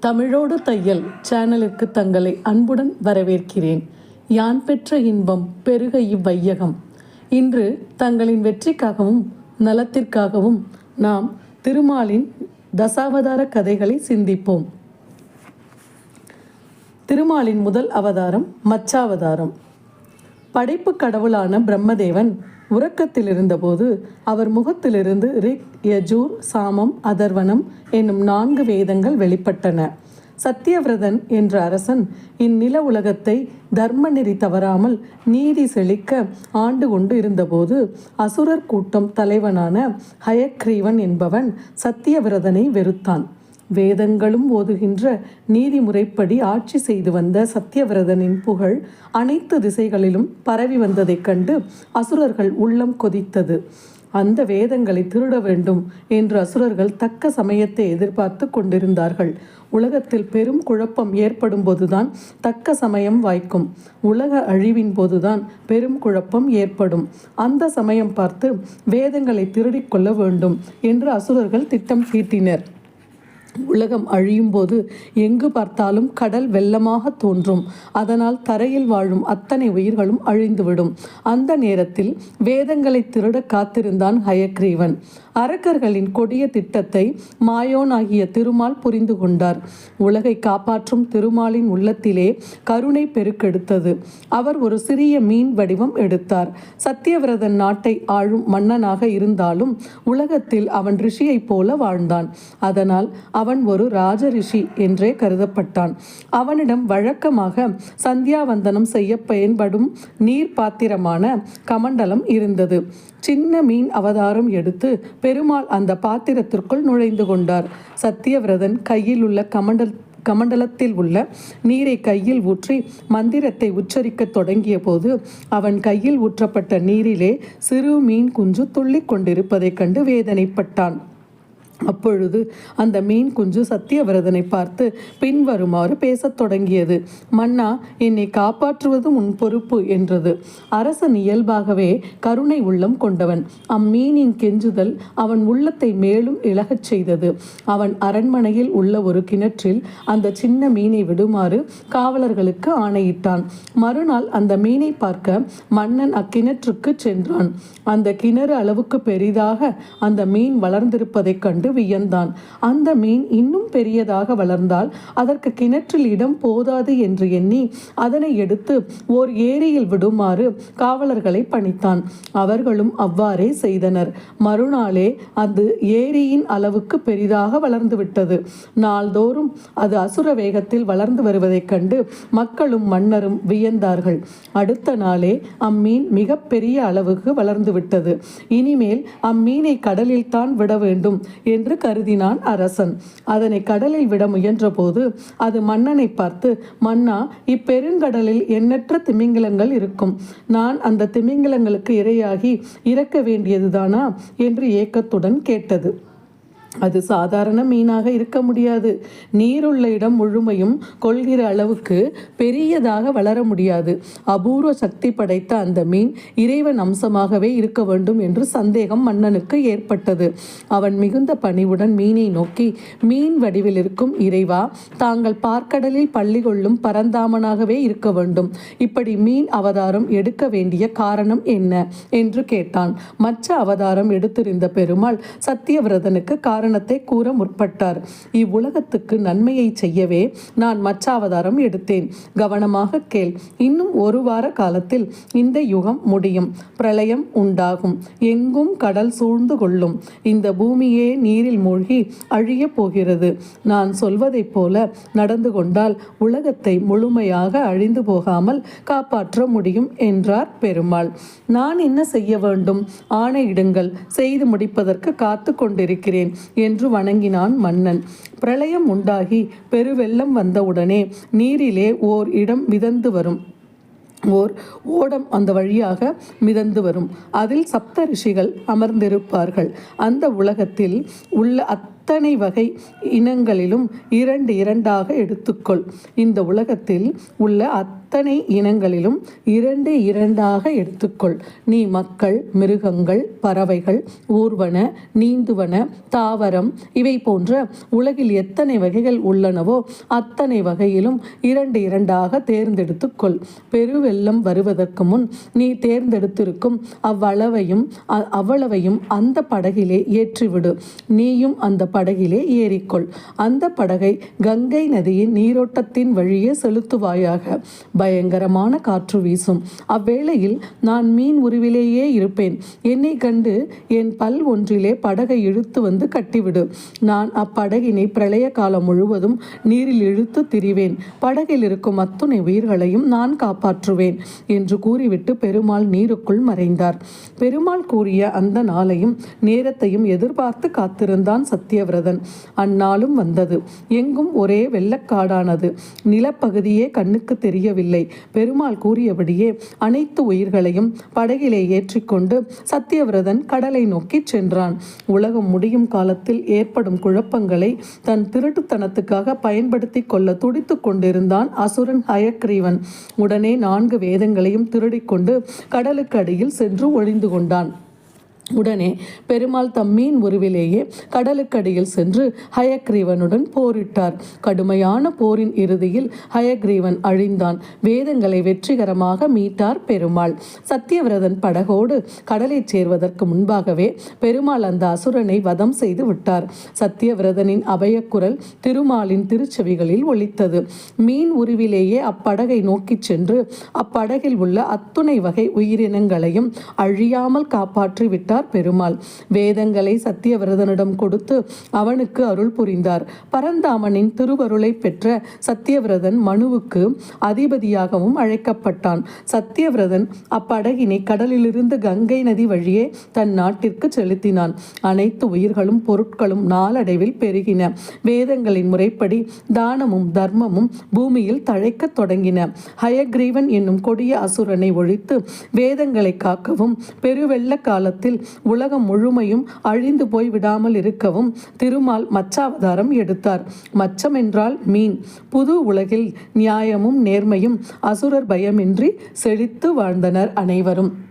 தமிழோடு தையல் சேனலுக்கு தங்களை அன்புடன் வரவேற்கிறேன். யான் பெற்ற இன்பம் பெருக இவ்வையகம். இன்று தங்களின் வெற்றிக்காகவும் நலத்திற்காகவும் நாம் திருமாலின் தசாவதார கதைகளை சிந்திப்போம். திருமாலின் முதல் அவதாரம் மச்சாவதாரம். படைப்பு கடவுளான பிரம்மதேவன் உறக்கத்தில் இருந்தபோது அவர் முகத்திலிருந்து ரிக் யஜூர் சாமம் அதர்வனம் என்னும் நான்கு வேதங்கள் வெளிப்பட்டன. சத்தியவிரதன் என்ற அரசன் இந்நில உலகத்தை தர்ம நெறி தவறாமல் நீதி செழிக்க ஆண்டு கொண்டு இருந்தபோது அசுரர் கூட்டம் தலைவனான ஹயக்ரீவன் என்பவன் சத்தியவிரதனை வெறுத்தான். வேதங்களும் ஓதுகின்ற நீதிமுறைப்படி ஆட்சி செய்து வந்த சத்தியவிரதனின் புகழ் அனைத்து திசைகளிலும் பரவி வந்ததைக் கண்டு அசுரர்கள் உள்ளம் கொதித்தது. அந்த வேதங்களை திருட வேண்டும் என்று அசுரர்கள் தக்க சமயத்தை எதிர்பார்த்து கொண்டிருந்தார்கள். உலகத்தில் பெரும் குழப்பம் ஏற்படும் போதுதான் தக்க சமயம் வாய்க்கும். உலக அழிவின் போதுதான் பெரும் குழப்பம் ஏற்படும். அந்த சமயம் பார்த்து வேதங்களை திருடிக்கொள்ள வேண்டும் என்று அசுரர்கள் திட்டம் தீட்டினர். உலகம் அழியும் போது எங்கு பார்த்தாலும் கடல் வெள்ளமாக தோன்றும். அதனால் தரையில் வாழும் அத்தனை உயிர்களும் அழிந்துவிடும். அந்த நேரத்தில் வேதங்களை திருட காத்திருந்தான் ஹயக்ரீவன். அரக்கர்களின் கொடிய திட்டத்தை மாயோனாகிய திருமால் புரிந்து கொண்டார். உலகை காப்பாற்றும் திருமாலின் உள்ளத்திலே கருணை பெருக்கெடுத்தது. அவர் ஒரு சிறிய மீன் வடிவம் எடுத்தார். சத்தியவிரதன் நாட்டை ஆளும் மன்னனாக இருந்தாலும் உலகத்தில் அவன் ரிஷியைப் போல வாழ்ந்தான். அதனால் அவன் ஒரு ராஜரிஷி என்றே கருதப்பட்டான். அவனிடம் வழக்கமாக சந்தியாவந்தனம் செய்ய பயன்படும் நீர் பாத்திரமான கமண்டலம் இருந்தது. சின்ன மீன் அவதாரம் எடுத்து பெருமாள் அந்த பாத்திரத்திற்குள் நுழைந்து கொண்டார். சத்தியவிரதன் கையில் உள்ள கமண்டல் கமண்டலத்தில் உள்ள நீரை கையில் ஊற்றி மந்திரத்தை உச்சரிக்கத் தொடங்கிய போது அவன் கையில் ஊற்றப்பட்ட நீரிலே சிறு மீன் குஞ்சு துள்ளிக் கொண்டிருப்பதைக் கண்டு வேதனைப்பட்டான். அப்பொழுது அந்த மீன் குஞ்சு சத்தியவிரதனை பார்த்து பின்வருமாறு பேசத் தொடங்கியது. மன்னா என்னை காப்பாற்றுவதும் உன் பொறுப்பு என்றது. அரசன் இயல்பாகவே கருணை உள்ளம் கொண்டவன். அம்மீனின் கெஞ்சுதல் அவன் உள்ளத்தை மேலும் இழகச் செய்தது. அவன் அரண்மனையில் உள்ள ஒரு கிணற்றில் அந்த சின்ன மீனை விடுமாறு காவலர்களுக்கு ஆணையிட்டான். மறுநாள் அந்த மீனை பார்க்க மன்னன் அக்கிணற்றுக்கு சென்றான். அந்த கிணறு அளவுக்கு பெரிதாக அந்த மீன் வளர்ந்திருப்பதைக் கண்டு கண்டு வியந்தான். அந்த மீன் இன்னும் பெரியதாக வளர்ந்தால் அதற்கு கிணற்றில் இடம் போதாது என்று எண்ணி அதனை எடுத்து ஓர் ஏரியில் விடுமாறு காவலர்களை பணித்தான். அவர்களும் அவ்வாறே செய்தனர். மறுநாளே அது ஏரியின் அளவுக்கு பெரிதாக வளர்ந்து விட்டது நாள்தோறும் அது அசுர வேகத்தில் வளர்ந்து வருவதைக் கண்டு மக்களும் மன்னரும் வியந்தார்கள். அடுத்த நாளே அம்மீன் மிக பெரிய அளவுக்கு வளர்ந்து விட்டது இனிமேல் அம்மீனை கடலில் தான் விட வேண்டும் என்று கருதினான் அரசன். அதனை கடலில் விட முயன்றபோது அது மன்னனை பார்த்து மன்னா இப்பெருங்கடலில் எண்ணற்ற திமிங்கிலங்கள் இருக்கும். நான் அந்த திமிங்கிலங்களுக்கு இரையாகி இறக்க வேண்டியதுதானா? என்று ஏக்கத்துடன் கேட்டது. அது சாதாரண மீனாக இருக்க முடியாது. நீருள்ள இடம் முழுமையும் கொள்கிற அளவுக்கு பெரியதாக வளர முடியாது. அபூர்வ சக்தி படைத்த அந்த மீன் இறைவன் அம்சமாகவே இருக்க வேண்டும் என்று சந்தேகம் மன்னனுக்கு ஏற்பட்டது. அவன் மிகுந்த பணிவுடன் மீனை நோக்கி மீன் வடிவில் இருக்கும் இறைவா தாங்கள் பார்க்கடலில் பள்ளி கொள்ளும் பரந்தாமனாகவே இருக்க வேண்டும். இப்படி மீன் அவதாரம் எடுக்க வேண்டிய காரணம் என்ன? என்று கேட்டான். மற்ற அவதாரம் எடுத்திருந்த பெருமாள் சத்தியவிரதனுக்கு காரணத்தை கூற முற்பட்டார். இவ்வுலகத்துக்கு நன்மையை செய்யவே நான் மச்சாவதாரம் அவதாரம் எடுத்தேன். கவனமாக கேள் இன்னும் ஒரு வார காலத்தில் இந்த யுகம் முடியும். பிரளயம் உண்டாகும். எங்கும் கடல் சூழ்ந்து கொள்ளும். இந்த பூமியே நீரில் மூழ்கி அழிய போகிறது. நான் சொல்வதைப் போல நடந்து கொண்டால் உலகத்தை முழுமையாக அழிந்து போகாமல் காப்பாற்ற முடியும் என்றார் பெருமாள். நான் என்ன செய்ய வேண்டும்? ஆணையிடுங்கள். செய்து முடிப்பதற்கு காத்து கொண்டிருக்கிறேன். என்று வணங்கினான் மன்னன். பிரளயம் உண்டாகி பெருவெள்ளம் வந்தவுடனே நீரிலே ஓர் இடம் மிதந்து வரும். ஓர் ஓடம் அந்த வழியாக மிதந்து வரும். அதில் சப்த ரிஷிகள் அமர்ந்திருப்பார்கள். அந்த உலகத்தில் உள்ள அத் அத்தனை வகை இனங்களிலும் இரண்டு இரண்டாக எடுத்துக்கொள். இந்த உலகத்தில் உள்ள அத்தனை இனங்களிலும் இரண்டு இரண்டாக எடுத்துக்கொள். நீ மக்கள் மிருகங்கள் பறவைகள் ஊர்வன நீந்துவன தாவரம் இவை போன்ற உலகில் எத்தனை வகைகள் உள்ளனவோ அத்தனை வகையிலும் இரண்டு இரண்டாக தேர்ந்தெடுத்துக்கொள். பெருவெள்ளம் வருவதற்கு முன் நீ தேர்ந்தெடுத்திருக்கும் அவ்வளவையும் அவ்வளவையும் அந்த படகிலே ஏற்றிவிடு. நீயும் அந்த படகிலே ஏறிக்கொள். அந்த படகை கங்கை நதியின் நீரோட்டத்தின் வழியே செலுத்துவாயாக. பயங்கரமான காற்று வீசும். அவ்வேளையில் நான் மீன் உருவிலேயே இருப்பேன். என்னை கண்டு என் பல் ஒன்றிலே படகை இழுத்து வந்து கட்டிவிடு. நான் அப்படகினை பிரளய காலம் முழுவதும் நீரில் இழுத்து திரிவேன். படகில் இருக்கும் அத்துணை உயிர்களையும் நான் காப்பாற்றுவேன் என்று கூறிவிட்டு பெருமாள் நீருக்குள் மறைந்தார். பெருமாள் கூறிய அந்த நாளையும் நேரத்தையும் எதிர்பார்த்து காத்திருந்தான் சத்தியவன் சத்தியவிரதன் அந்நாளும் வந்தது. எங்கும் ஒரே வெள்ளக்காடானது. நிலப்பகுதியே கண்ணுக்கு தெரியவில்லை. பெருமாள் கூறியபடியே அனைத்து உயிர்களையும் படகிலே ஏற்றிக்கொண்டு சத்தியவிரதன் கடலை நோக்கி சென்றான். உலகம் முடியும் காலத்தில் ஏற்படும் குழப்பங்களை தன் திருட்டுத்தனத்துக்காக பயன்படுத்தி கொள்ள துடித்துக் கொண்டிருந்தான் அசுரன் ஹயக்ரீவன். உடனே நான்கு வேதங்களையும் திருடிக்கொண்டு கடலுக்கு அடியில் சென்று ஒழிந்து கொண்டான். உடனே பெருமாள் தம் மீன் உருவிலேயே கடலுக்கடியில் சென்று ஹயக்ரீவனுடன் போரிட்டார். கடுமையான போரின் இறுதியில் ஹயக்ரீவன் அழிந்தான். வேதங்களை வெற்றிகரமாக மீட்டார் பெருமாள். சத்தியவிரதன் படகோடு கடலைச் சேர்வதற்கு முன்பாகவே பெருமாள் அந்த அசுரனை வதம் செய்து விட்டார். சத்தியவிரதனின் அபயக்குரல் திருமாலின் திருச்செவிகளில் ஒழித்தது மீன் உருவிலேயே அப்படகை நோக்கிச் சென்று அப்படகில் உள்ள அத்துணை வகை உயிரினங்களையும் அழியாமல் காப்பாற்றிவிட்டார் விட்டார் பெருமாள். வேதங்களை சத்தியவிரதனிடம் கொடுத்து அவனுக்கு அருள் புரிந்தார். பரந்தாமனின் திருவருளை பெற்ற சத்தியவிரதன் மனுவுக்கு அதிபதியாகவும் அழைக்கப்பட்டான். சத்தியவிரதன் அப்படகினை கடலிலிருந்து கங்கை நதி வழியே தன் நாட்டிற்கு செலுத்தினான். அனைத்து உயிர்களும் பொருட்களும் நாளடைவில் பெருகின. வேதங்களின் முறைப்படி தானமும் தர்மமும் பூமியில் தழைக்கத் தொடங்கின. ஹயக்ரீவன் என்னும் கொடிய அசுரனை ஒழித்து வேதங்களை காக்கவும் பெருவெள்ள காலத்தில் உலகம் முழுமையும் அழிந்து போய் விடாமல் இருக்கவும் திருமால் மச்சாவதாரம் எடுத்தார். மச்சம் என்றால் மீன். புது உலகில் நியாயமும் நேர்மையும் அசுரர் பயமின்றி செழித்து வாழ்ந்தனர் அனைவரும்.